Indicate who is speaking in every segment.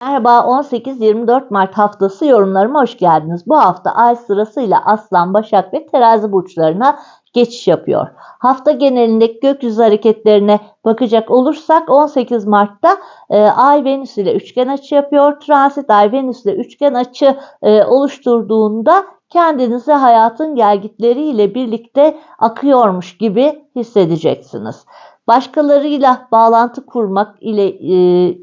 Speaker 1: Merhaba 18-24 Mart haftası yorumlarıma hoş geldiniz. Bu hafta ay sırasıyla Aslan, Başak ve Terazi burçlarına geçiş yapıyor. Hafta genelindeki gökyüzü hareketlerine bakacak olursak 18 Mart'ta e, Ay Venüs ile üçgen açı yapıyor. Transit Ay Venüs ile üçgen açı e, oluşturduğunda kendinizi hayatın gelgitleriyle birlikte akıyormuş gibi hissedeceksiniz. Başkalarıyla bağlantı kurmak ile e,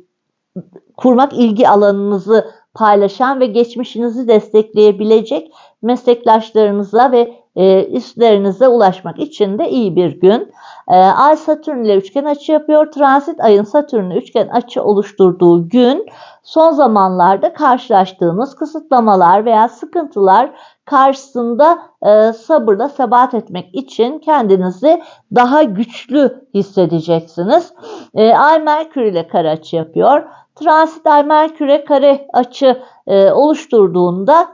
Speaker 1: kurmak ilgi alanınızı paylaşan ve geçmişinizi destekleyebilecek meslektaşlarınıza ve e, üstlerinize ulaşmak için de iyi bir gün. E, Ay Satürn ile üçgen açı yapıyor. Transit ayın Satürn ile üçgen açı oluşturduğu gün son zamanlarda karşılaştığınız kısıtlamalar veya sıkıntılar karşısında e, sabırla sebat etmek için kendinizi daha güçlü hissedeceksiniz. E, Ay Merkür ile kare açı yapıyor. Transit Ay Merkür'e kare açı e, oluşturduğunda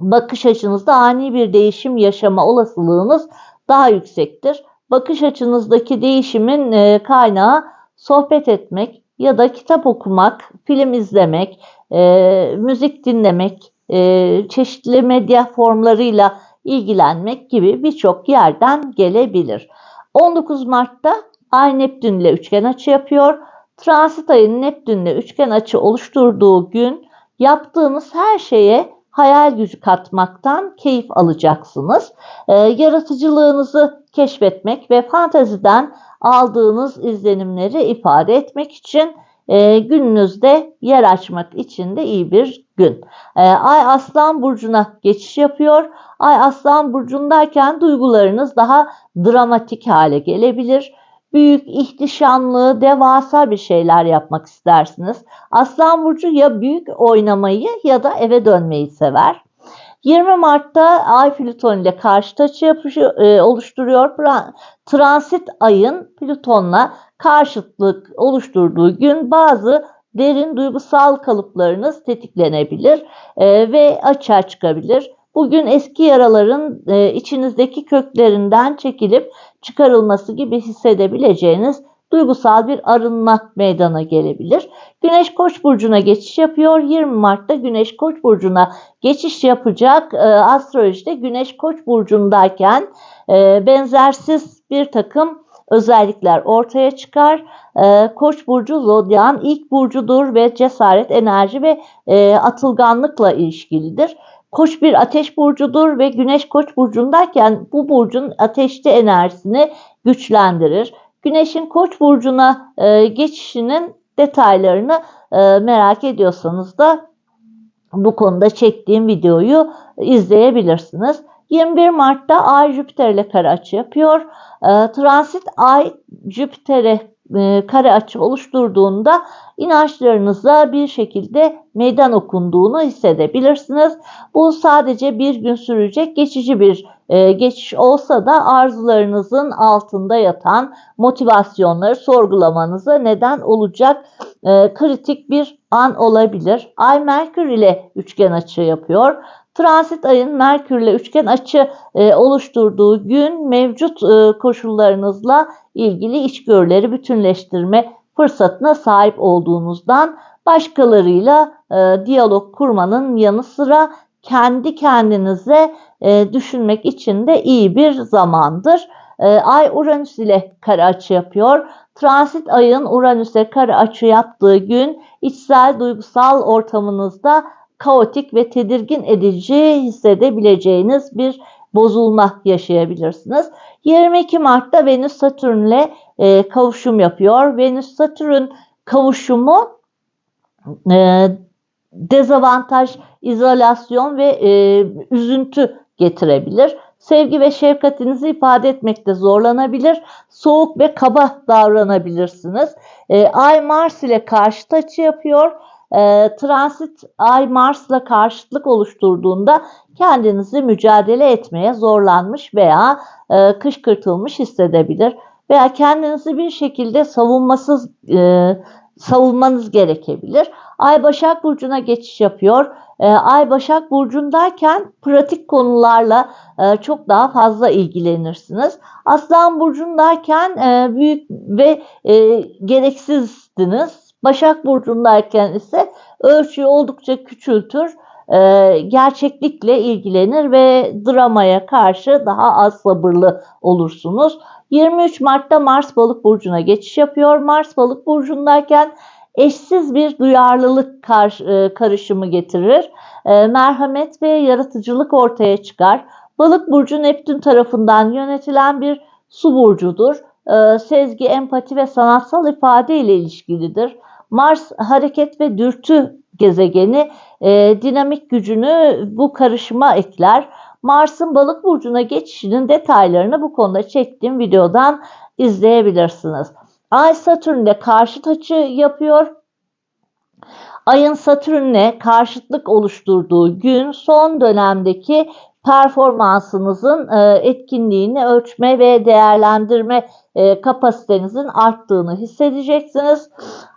Speaker 1: bakış açınızda ani bir değişim yaşama olasılığınız daha yüksektir. Bakış açınızdaki değişimin e, kaynağı sohbet etmek ya da kitap okumak, film izlemek, e, müzik dinlemek, e, çeşitli medya formlarıyla ilgilenmek gibi birçok yerden gelebilir. 19 Mart'ta Ay Neptün ile üçgen açı yapıyor. Transit ayın Neptünle üçgen açı oluşturduğu gün yaptığınız her şeye hayal gücü katmaktan keyif alacaksınız. Ee, yaratıcılığınızı keşfetmek ve fanteziden aldığınız izlenimleri ifade etmek için e, gününüzde yer açmak için de iyi bir gün. E, Ay Aslan Burcu'na geçiş yapıyor. Ay Aslan Burcu'ndayken duygularınız daha dramatik hale gelebilir büyük, ihtişamlı, devasa bir şeyler yapmak istersiniz. Aslan Burcu ya büyük oynamayı ya da eve dönmeyi sever. 20 Mart'ta Ay Plüton ile karşı açı e, oluşturuyor. Transit ayın Plüton'la karşıtlık oluşturduğu gün bazı derin duygusal kalıplarınız tetiklenebilir e, ve açığa çıkabilir. Bugün eski yaraların e, içinizdeki köklerinden çekilip çıkarılması gibi hissedebileceğiniz duygusal bir arınma meydana gelebilir. Güneş Koç burcuna geçiş yapıyor. 20 Mart'ta Güneş Koç burcuna geçiş yapacak. E, astrolojide Güneş Koç burcundayken e, benzersiz bir takım özellikler ortaya çıkar. E, Koç burcu zodyan ilk burcudur ve cesaret, enerji ve e, atılganlıkla ilişkilidir. Koç bir ateş burcudur ve güneş koç burcundayken bu burcun ateşli enerjisini güçlendirir. Güneşin koç burcuna e, geçişinin detaylarını e, merak ediyorsanız da bu konuda çektiğim videoyu izleyebilirsiniz. 21 Mart'ta Ay Jüpiter ile kare açı yapıyor. E, transit Ay Jüpiter'e kare açı oluşturduğunda inançlarınıza bir şekilde meydan okunduğunu hissedebilirsiniz. Bu sadece bir gün sürecek geçici bir e, geçiş olsa da arzularınızın altında yatan motivasyonları sorgulamanıza neden olacak e, kritik bir an olabilir. Ay Merkür ile üçgen açı yapıyor. Transit ayın Merkürle üçgen açı e, oluşturduğu gün mevcut e, koşullarınızla ilgili içgörüleri bütünleştirme fırsatına sahip olduğunuzdan başkalarıyla e, diyalog kurmanın yanı sıra kendi kendinize e, düşünmek için de iyi bir zamandır. E, Ay Uranüs ile kare açı yapıyor. Transit ayın Uranüs'e kare açı yaptığı gün içsel duygusal ortamınızda kaotik ve tedirgin edici hissedebileceğiniz bir bozulma yaşayabilirsiniz. 22 Mart'ta Venüs Satürn ile e, kavuşum yapıyor. Venüs Satürn kavuşumu e, dezavantaj, izolasyon ve e, üzüntü getirebilir. Sevgi ve şefkatinizi ifade etmekte zorlanabilir. Soğuk ve kaba davranabilirsiniz. E, Ay Mars ile karşıt açı yapıyor. E, transit Ay Mars'la karşıtlık oluşturduğunda kendinizi mücadele etmeye zorlanmış veya e, kışkırtılmış hissedebilir veya kendinizi bir şekilde savunmasız e, savunmanız gerekebilir. Ay Başak Burcu'na geçiş yapıyor. E, Ay Başak Burcu'ndayken pratik konularla e, çok daha fazla ilgilenirsiniz. Aslan Burcu'ndayken e, büyük ve e, gereksizdiniz. Başak Burcu'ndayken ise ölçüyü oldukça küçültür. e, gerçeklikle ilgilenir ve dramaya karşı daha az sabırlı olursunuz. 23 Mart'ta Mars Balık burcuna geçiş yapıyor. Mars Balık burcundayken eşsiz bir duyarlılık kar, e, karışımı getirir. E, merhamet ve yaratıcılık ortaya çıkar. Balık burcu Neptün tarafından yönetilen bir su burcudur. E, sezgi, empati ve sanatsal ifade ile ilişkilidir. Mars hareket ve dürtü gezegeni e, dinamik gücünü bu karışıma ekler. Mars'ın balık burcuna geçişinin detaylarını bu konuda çektiğim videodan izleyebilirsiniz. Ay Satürn'le karşıt açı yapıyor. Ayın Satürn'le karşıtlık oluşturduğu gün son dönemdeki performansınızın e, etkinliğini ölçme ve değerlendirme e, kapasitenizin arttığını hissedeceksiniz.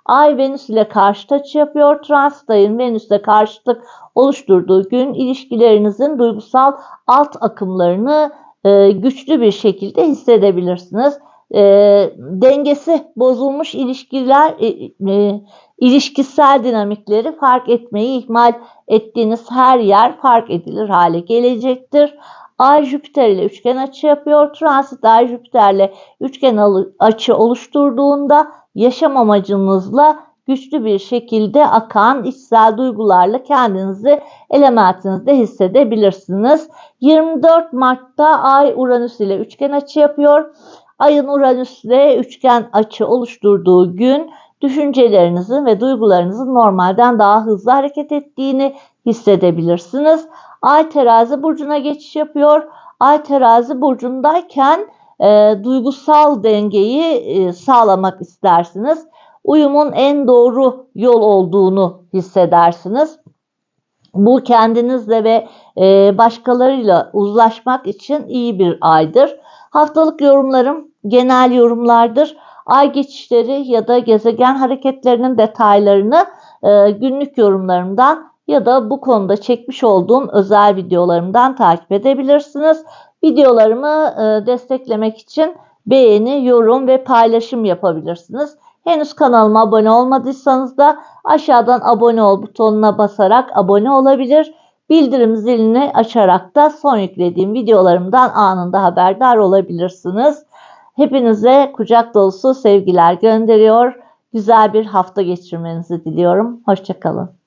Speaker 1: Ay Venüs ile karşıt açı yapıyor. Transit ayın Venüs ile karşıtlık oluşturduğu gün ilişkilerinizin duygusal alt akımlarını e, güçlü bir şekilde hissedebilirsiniz. E, dengesi bozulmuş ilişkiler, e, e, ilişkisel dinamikleri fark etmeyi ihmal ettiğiniz her yer fark edilir hale gelecektir. Ay Jüpiter ile üçgen açı yapıyor. Transit Ay Jüpiter ile üçgen açı oluşturduğunda yaşam amacınızla güçlü bir şekilde akan içsel duygularla kendinizi elementinizde hissedebilirsiniz. 24 Mart'ta Ay Uranüs ile üçgen açı yapıyor. Ayın Uranüs ile üçgen açı oluşturduğu gün düşüncelerinizin ve duygularınızın normalden daha hızlı hareket ettiğini hissedebilirsiniz. Ay terazi burcuna geçiş yapıyor. Ay terazi burcundayken e, duygusal dengeyi e, sağlamak istersiniz. Uyumun en doğru yol olduğunu hissedersiniz. Bu kendinizle ve e, başkalarıyla uzlaşmak için iyi bir aydır. Haftalık yorumlarım genel yorumlardır. Ay geçişleri ya da gezegen hareketlerinin detaylarını e, günlük yorumlarımdan ya da bu konuda çekmiş olduğum özel videolarımdan takip edebilirsiniz. Videolarımı e, desteklemek için beğeni, yorum ve paylaşım yapabilirsiniz. Henüz kanalıma abone olmadıysanız da aşağıdan abone ol butonuna basarak abone olabilir. Bildirim zilini açarak da son yüklediğim videolarımdan anında haberdar olabilirsiniz. Hepinize kucak dolusu sevgiler gönderiyor. Güzel bir hafta geçirmenizi diliyorum. Hoşçakalın.